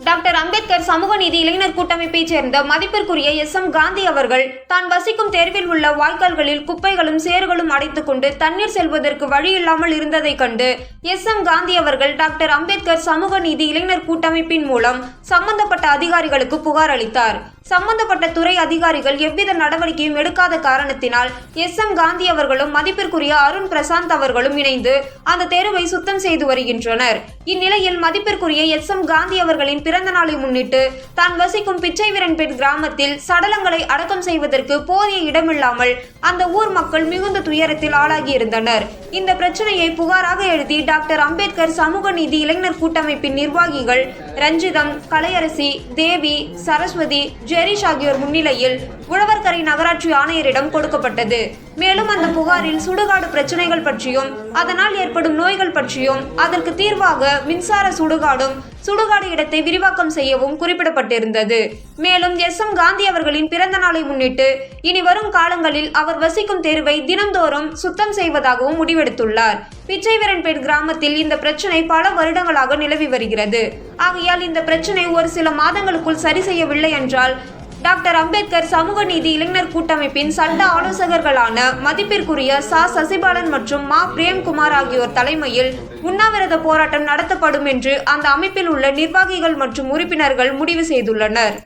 Doctor Ambedkar சமூக நீதி இளைஞர் கூட்டமைப்பைச் சேர்ந்த மதிப்பிற்குரிய எஸ் எம் காந்தி அவர்கள் தான் வசிக்கும் தெருவில் உள்ள வாய்க்கால்களில் குப்பைகளும் சேறுகளும் அடைத்துக் கொண்டு தண்ணீர் செல்வதற்கு வழி இல்லாமல் இருந்ததைக் கண்டு எஸ் எம் காந்தி அவர்கள் டாக்டர் அம்பேத்கர் சமூக நீதி இளைஞர் கூட்டமைப்பின் மூலம் சம்பந்தப்பட்ட அதிகாரிகளுக்கு புகார் அளித்தார். சம்பந்தப்பட்ட துறை அதிகாரிகள் எவ்வித நடவடிக்கையும் எடுக்காத காரணத்தினால் எஸ் எம் காந்தி அவர்களும் மதிப்பிற்குரிய அருண் பிரசாந்த் அவர்களும் இணைந்து அந்த தெருவை சுத்தம் செய்து வருகின்றனர். இந்நிலையில் மதிப்பிற்குரிய எஸ் எம் காந்தி அவர்களின் பிறந்த நாளை முன்னிட்டு தான் வசிக்கும் பிச்சைவிரன்பேட் கிராமத்தில் சடலங்களை அடக்கம் செய்வதற்கு போதிய இடமில்லாமல் அந்த ஊர் மக்கள் மிகுந்த துயரத்தில் ஆளாகியிருந்தனர். இந்த பிரச்சனையை புகாராக எழுதி டாக்டர் அம்பேத்கர் சமூக நீதி இளைஞர் கூட்டமைப்பின் நிர்வாகிகள் ரஞ்சிதம் கலையரசி தேவி சரஸ்வதி ஜெரிஷ் ஆகியோர் முன்னிலையில் உழவர்கரை நகராட்சி ஆணையரிடம் கொடுக்கப்பட்டது. மேலும் அந்த புகாரில் சுடுகாடு பிரச்சனைகள் பற்றியும் அதனால் ஏற்படும் நோய்கள் பற்றியும் அதற்கு தீர்வாக மின்சார சுடுகாடும் சுடுகாடு இடத்தை விரிவாக்கம் செய்யவும் குறிப்பிடப்பட்டிருந்தது. மேலும் எஸ் எம் காந்தி அவர்களின் பிறந்த நாளை முன்னிட்டு இனி வரும் காலங்களில் அவர் வசிக்கும் தெருவை தினந்தோறும் சுத்தம் செய்வதாகவும் முடிவெடுத்துள்ளார். பிச்சைவீரன்பேட் கிராமத்தில் இந்த பிரச்சனை பல வருடங்களாக நிலவி வருகிறது. ஆகையால் இந்த பிரச்சனை ஒரு சில மாதங்களுக்குள் சரி செய்யவில்லை என்றால் டாக்டர் அம்பேத்கர் சமூக நீதி இளைஞர் கூட்டமைப்பின் சட்ட ஆலோசகர்களான மதிப்பிற்குரிய சா. சசிபாலன் மற்றும் மா. பிரேம்குமார் ஆகியோர் தலைமையில் உண்ணாவிரத போராட்டம் நடத்தப்படும் என்று அந்த அமைப்பில் உள்ள நிர்வாகிகள் மற்றும் உறுப்பினர்கள் முடிவு செய்துள்ளனர்.